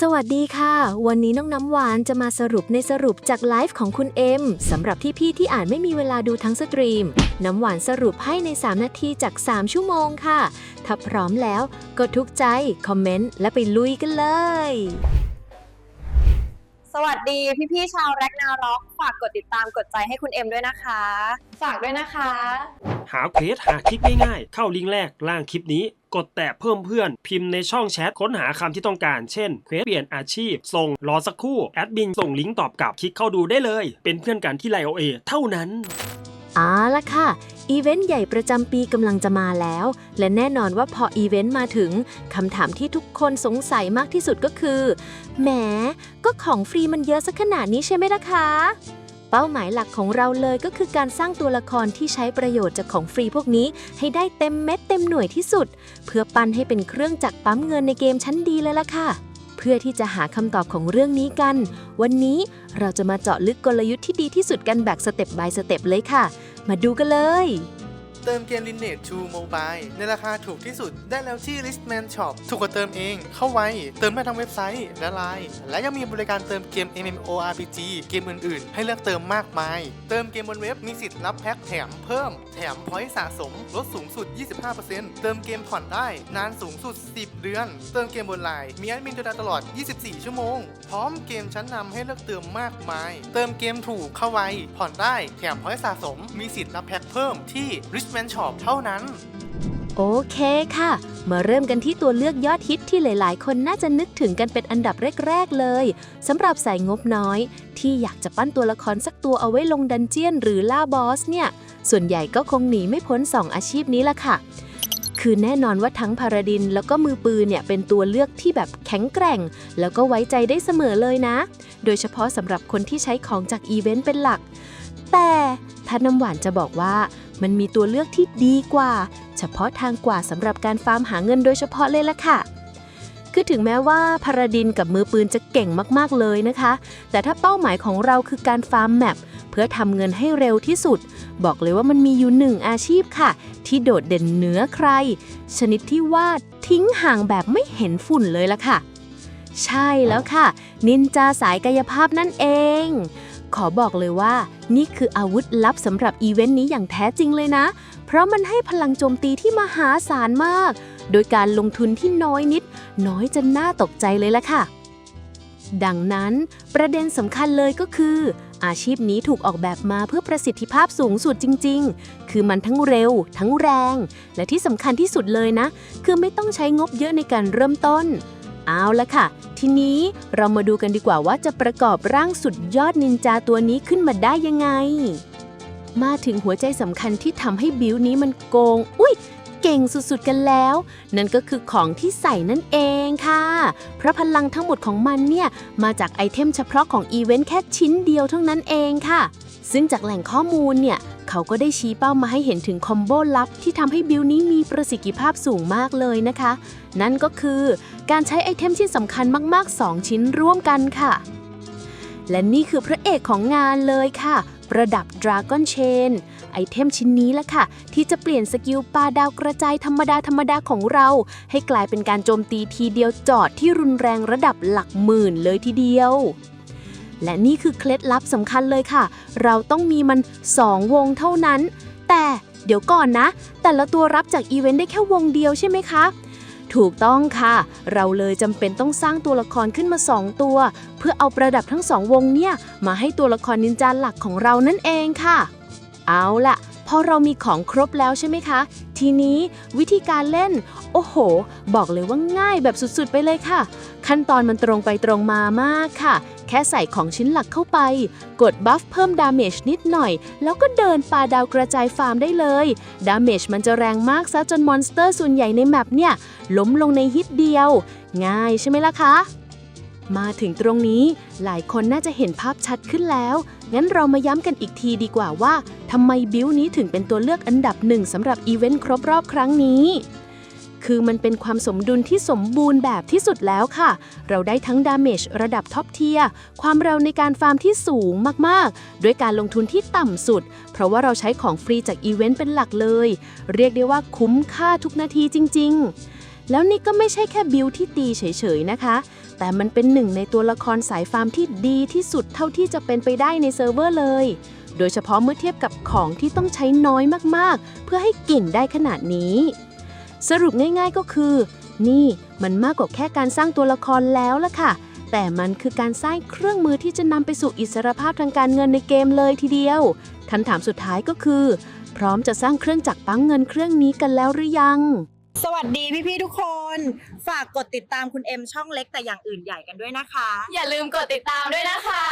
สวัสดีค่ะ วันนี้น้องน้ำหวานจะมาสรุปในสรุปจากไลฟ์ของคุณเอ็มสำหรับที่พี่ที่อ่านไม่มีเวลาดูทั้งสตรีม น้ำหวานสรุปให้ใน 3 นาทีจาก 3 ชั่วโมงค่ะ ถ้าพร้อมแล้วก็ทุกใจ คอมเมนต์ และไปลุยกันเลย สวัสดีพี่พี่ชาวแร็ก นาร็อกฝากกดติดตามกดใจให้คุณเอ็มด้วยนะคะ ฝากด้วยนะคะ หาเควสหาคลิปง่ายๆ เข้าลิงก์แรกล่างคลิปนี้ กดแตะเพิ่มเพื่อน พิมพ์ในช่องแชทค้นหาคำที่ต้องการ เช่นเควสเปลี่ยนอาชีพ ส่งรอสักครู่ แอดมินส่งลิงก์ตอบกลับคลิกเข้าดูได้เลย เป็นเพื่อนกันที่ไลโอเอเท่านั้น เอาละค่ะ อีเวนต์ใหญ่ประจำปีกำลังจะมาแล้ว และแน่นอนว่าพออีเวนต์มาถึงคำถามที่ทุกคนสงสัยมากที่สุดก็คือ แหม ก็ของฟรีมันเยอะสักขนาดนี้ใช่ไหมล่ะคะ เป้าหมายหลักของเราเลยก็คือการสร้างตัวละครที่ใช้ประโยชน์จากของฟรีพวกนี้ ให้ได้เต็มเม็ดเต็มหน่วยที่สุด เพื่อปั้นให้เป็นเครื่องจักรปั๊มเงินในเกมชั้นดีเลยล่ะค่ะเพื่อที่จะหาคำตอบของเรื่องนี้กัน วันนี้เราจะมาเจาะลึกกลยุทธ์ที่ดีที่สุดกันแบบสเต็ป by สเต็ปเลยค่ะ มาดูกันเลย เติมเกม Lineage 2 Mobile ในราคาถูกที่สุดได้แล้วที่ Listman Shop ถูกกว่าเติมเอง เข้าไว้ เติมได้ทั้งเว็บไซต์และไลน์และยังมีบริการเติมเกม MMORPG เกมอื่นๆ ให้เลือกเติมมากมาย เติมเกมบนเว็บมีสิทธิ์รับแพ็คแถมเพิ่ม แถมพอยต์สะสม ลดสูงสุด 25%เติมเกมผ่อนได้นานสูงสุด 10 เดือน เติมเกมบนไลน์มีแอดมินดูแลตลอด 24 ชั่วโมง พร้อมเกมชั้นนำให้เลือกเติมมากมาย เติมเกมถูกเข้าไว้ผ่อนได้แถมพอยต์สะสม มีสิทธิ์รับแพ็คเพิ่มที่ Richman Shop เท่านั้น โอเคค่ะ มาเริ่มกันที่ตัวเลือกยอดฮิตที่หลาย ๆ คนน่าจะนึกถึงกันเป็นอันดับแรก ๆ เลยสำหรับสายงบน้อย ที่อยากจะปั้นตัวละครสักตัวเอาไว้ลงดันเจียนหรือล่าบอสเนี่ย ส่วนใหญ่ก็คงหนีไม่พ้น 2 อาชีพนี้ละค่ะ คือแน่นอนว่าทั้งพาราดินแล้วก็มือปืนเนี่ยเป็นตัวเลือกที่แบบแข็งแกร่ง แล้วก็ไว้ใจได้เสมอเลยนะ โดยเฉพาะสำหรับคนที่ใช้ของจากอีเวนต์เป็นหลัก แต่ถ้าน้ำหวานจะบอกว่า มันมีตัวเลือกที่ดีกว่า เฉพาะทางกว่าสำหรับการฟาร์มหาเงินโดยเฉพาะเลยล่ะค่ะ คือถึงแม้ว่าพาราดินกับมือปืนจะเก่งมากๆเลยนะคะ แต่ถ้าเป้าหมายของเราคือการฟาร์มแมปเพื่อทำเงินให้เร็วที่สุด บอกเลยว่ามันมีอยู่หนึ่งอาชีพค่ะ ที่โดดเด่นเหนือใคร ชนิดที่ว่าทิ้งห่างแบบไม่เห็นฝุ่นเลยล่ะค่ะ ใช่แล้วค่ะ นินจาสายกายภาพนั่นเอง ขอบอกเลยว่า นี่คืออาวุธลับสำหรับอีเวนต์นี้อย่างแท้จริงเลยนะ เพราะมันให้พลังโจมตีที่มหาศาลมาก โดยการลงทุนที่น้อยนิด น้อยจนน่าตกใจเลยละค่ะ ดังนั้นประเด็นสำคัญเลยก็คือ อาชีพนี้ถูกออกแบบมาเพื่อประสิทธิภาพสูงสุดจริง ๆ คือมันทั้งเร็ว ทั้งแรง และที่สำคัญที่สุดเลยนะ คือไม่ต้องใช้งบเยอะในการเริ่มต้น เอาละค่ะ ทีนี้เรามาดูกันดีกว่าว่าจะประกอบร่างสุดยอดนินจาตัวนี้ขึ้นมาได้ยังไง มาถึงหัวใจสำคัญที่ทำให้บิวนี้มันโกง อุ้ยเก่งสุดๆกันแล้ว นั่นก็คือของที่ใส่นั่นเองค่ะ เพราะพลังทั้งหมดของมันเนี่ย มาจากไอเทมเฉพาะของอีเวนต์แค่ชิ้นเดียวเท่านั้นเองค่ะ ซึ่งจากแหล่งข้อมูลเนี่ยเขาก็ได้ชี้เป้ามาให้เห็นถึงคอมโบลับที่ทำให้บิวนี้มีประสิทธิภาพสูงมากเลยนะคะ นั่นก็คือการใช้ไอเทมชิ้นสำคัญมากๆ 2 ชิ้นร่วมกันค่ะ และนี่คือพระเอกของงานเลยค่ะ ประดับ Dragon Chain ไอเทมชิ้นนี้แหละค่ะ ที่จะเปลี่ยนสกิลปลาดาวกระจายธรรมดาธรรมดาของเรา ให้กลายเป็นการโจมตีทีเดียวจอดที่รุนแรงระดับหลักหมื่นเลยทีเดียว และนี่คือเคล็ดลับสำคัญเลยค่ะ เราต้องมีมัน 2 วงเท่านั้น แต่เดี๋ยวก่อนนะ แต่ละตัวรับจากอีเวนต์ได้แค่วงเดียวใช่ไหมคะ ถูกต้องค่ะ เราเลยจำเป็นต้องสร้างตัวละครขึ้นมา 2 ตัว เพื่อเอาประดับทั้งสองวงเนี่ย มาให้ตัวละครนินจาหลักของเรานั่นเองค่ะ เอาล่ะ พอเรามีของครบแล้วใช่ไหมคะ ทีนี้วิธีการเล่น โอ้โห บอกเลยว่าง่ายแบบสุดๆไปเลยค่ะ ขั้นตอนมันตรงไปตรงมามากค่ะ แค่ใส่ของชิ้นหลักเข้าไป กดบัฟเพิ่มดาเมจนิดหน่อย แล้วก็เดินปาดาวกระจายฟาร์มได้เลย ดาเมจมันจะแรงมากซะจนมอนสเตอร์ส่วนใหญ่ในแมปเนี่ย ล้มลงในฮิตเดียว ง่ายใช่ไหมล่ะคะ มาถึงตรงนี้หลายคนน่าจะเห็นภาพชัดขึ้นแล้ว งั้นเรามาย้ำกันอีกทีดีกว่าว่าทำไมบิวนี้ถึงเป็นตัวเลือกอันดับหนึ่งสำหรับอีเวนต์ครบรอบครั้งนี้ คือมันเป็นความสมดุลที่สมบูรณ์แบบที่สุดแล้วค่ะ เราได้ทั้งดาเมจระดับท็อปเทียความเร็วในการฟาร์มที่สูงมากๆ ด้วยการลงทุนที่ต่ำสุด เพราะว่าเราใช้ของฟรีจากอีเวนต์เป็นหลักเลย เรียกได้ว่าคุ้มค่าทุกนาทีจริง ๆ แล้วนี่ก็ไม่ใช่แค่บิลที่ตีเฉยๆนะคะ แต่มันเป็นหนึ่งในตัวละครสายฟาร์มที่ดีที่สุดเท่าที่จะเป็นไปได้ในเซิร์ฟเวอร์เลย โดยเฉพาะเมื่อเทียบกับของที่ต้องใช้น้อยมากๆ เพื่อให้กลิ่นได้ขนาดนี้ สรุปง่ายๆก็คือ นี่มันมากกว่าแค่การสร้างตัวละครแล้วล่ะค่ะ แต่มันคือการสร้างเครื่องมือที่จะนำไปสู่อิสรภาพทางการเงินในเกมเลยทีเดียวคำถามสุดท้ายก็คือ พร้อมจะสร้างเครื่องจักรปั๊มเงินเครื่องนี้กันแล้วหรือยัง สวัสดีพี่ ๆ ทุกคน ฝากกดติดตามคุณเอ็มช่องเล็กแต่อย่างอื่นใหญ่กันด้วยนะคะ อย่าลืมกดติดตามด้วยนะคะ